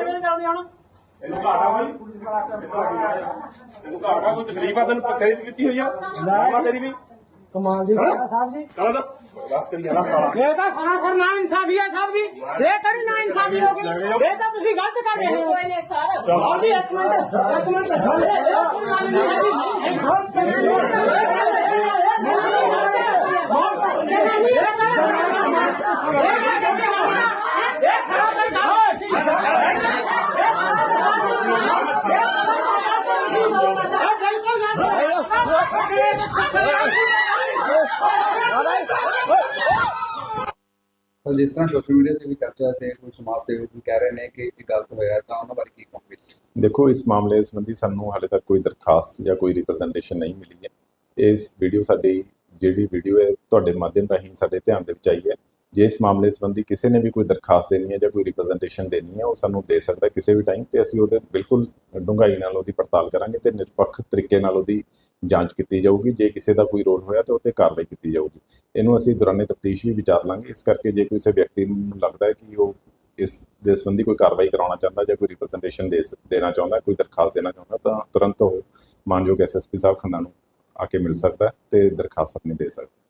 ਇਹਨੂੰ ਘਾਟਾ ਕੋਈ? ਇਹਨੂੰ ਘਾਟਾ ਕੋਈ? ਤਕਲੀਫ ਆ ਤੈਨੂੰ? ਪੱਕੇ ਦੀ ਕੀਤੀ ਹੋਈ ਆ? ਮਾਮਾ ਤੇਰੀ ਵੀ? ਕਮਾਲ ਦੀ ਗੱਲ ਸਾਹਿਬ ਜੀ। ਕਰਾ ਦਾ ਬਸ ਕਰੀ ਜਾਣਾ ਸਾਲਾ। ਇਹ ਤਾਂ ਸਰਾਸਰ ਨਾ ਇਨਸਾਫੀ ਹੈ ਸਾਹਿਬ ਜੀ। ਇਹ ਕਰੀ ਨਾ ਇਨਸਾਫੀ ਹੋ ਗਈ। ਇਹ ਤਾਂ ਤੁਸੀਂ ਗਲਤ ਕਰ ਰਹੇ ਹੋ। ਨੇ ਸਾਰਾ ਸਾਹਿਬ ਜੀ। ਇੱਕ ਮਿੰਟ ਇੱਕ ਮਿੰਟ ਇੱਕ ਮਿੰਟ ਇਹ ਪਰ ਜਿਸ ਤਰ੍ਹਾਂ ਸੋਸ਼ਲ ਮੀਡੀਆ ਤੇ ਵੀ ਚਰਚਾ ਤੇ ਕੋਈ ਸਮਾਜ ਸੇਵਕ ਵੀ ਕਹਿ ਰਹੇ ਨੇ ਕਿ ਇਹ ਗਲਤ ਹੋਇਆ ਤਾਂ ਉਹਨਾਂ ਬਾਰੇ ਕੀ ਕਹੋਗੇ? ਦੇਖੋ, ਇਸ ਮਾਮਲੇ ਸੰਬੰਧੀ ਸਾਨੂੰ ਹਾਲੇ ਤੱਕ ਕੋਈ ਦਰਖਾਸਤ ਜਾਂ ਕੋਈ ਰਿਪਰੈਜ਼ੈਂਟੇਸ਼ਨ ਨਹੀਂ ਮਿਲੀ ਹੈ। ਇਸ ਵੀਡੀਓ ਸਾਡੀ ਜਿਹੜੀ ਵੀਡੀਓ ਹੈ, ਤੁਹਾਡੇ ਮਾਧਿਅਮ ਰਾਹੀਂ ਸਾਡੇ ਧਿਆਨ ਦੇ ਵਿੱਚ ਆਈ ਹੈ। ਜੇ ਇਸ ਮਾਮਲੇ ਸੰਬੰਧੀ ਕਿਸੇ ਨੇ ਵੀ ਕੋਈ ਦਰਖਾਸਤ ਦੇਣੀ ਹੈ ਜਾਂ ਕੋਈ ਰਿਪਰੈਜ਼ੈਂਟੇਸ਼ਨ ਦੇਣੀ ਹੈ, ਉਹ ਸਾਨੂੰ ਦੇ ਸਕਦਾ ਕਿਸੇ ਵੀ ਟਾਈਮ ਤੇ ਅਸੀਂ ਉਹਦੇ ਬਿਲਕੁਲ ਡੂੰਘਾਈ ਨਾਲ ਉਹਦੀ ਪੜਤਾਲ ਕਰਾਂਗੇ ਤੇ ਨਿਰਪੱਖ ਤਰੀਕੇ ਨਾਲ ਉਹਦੀ ਜਾਂਚ ਕੀਤੀ ਜਾਊਗੀ। ਜੇ ਕਿਸੇ ਦਾ ਕੋਈ ਰੋਲ ਹੋਇਆ ਤਾਂ ਉਹ ਤੇ ਕਾਰਵਾਈ ਕੀਤੀ ਜਾਊਗੀ। ਇਹਨੂੰ ਅਸੀਂ ਦੌਰਾਨੇ ਤਫਤੀਸ਼ ਵੀ ਵਿਚਾਰ ਲਾਂਗੇ। ਇਸ ਕਰਕੇ ਜੇ ਕਿਸੇ ਵਿਅਕਤੀ ਨੂੰ ਲੱਗਦਾ ਹੈ ਕਿ ਉਹ ਇਸ ਦੇ ਸੰਬੰਧੀ ਕੋਈ ਕਾਰਵਾਈ ਕਰਾਉਣਾ ਚਾਹੁੰਦਾ ਜਾਂ ਕੋਈ ਰਿਪਰੈਜ਼ੈਂਟੇਸ਼ਨ ਦੇ ਦੇਣਾ ਚਾਹੁੰਦਾ, ਕੋਈ ਦਰਖਾਸਤ ਦੇਣਾ ਚਾਹੁੰਦਾ ਤਾਂ ਤੁਰੰਤ ਉਹ ਮਾਨਯੋਗ ਐਸਐਸਪੀ ਸਾਹਿਬ ਖੰਨਾ ਨੂੰ ਆ ਕੇ ਮਿਲ ਸਕਦਾ ਹੈ ਤੇ ਦਰਖਾਸਤ ਆਪਣੀ ਦੇ ਸਕਦਾ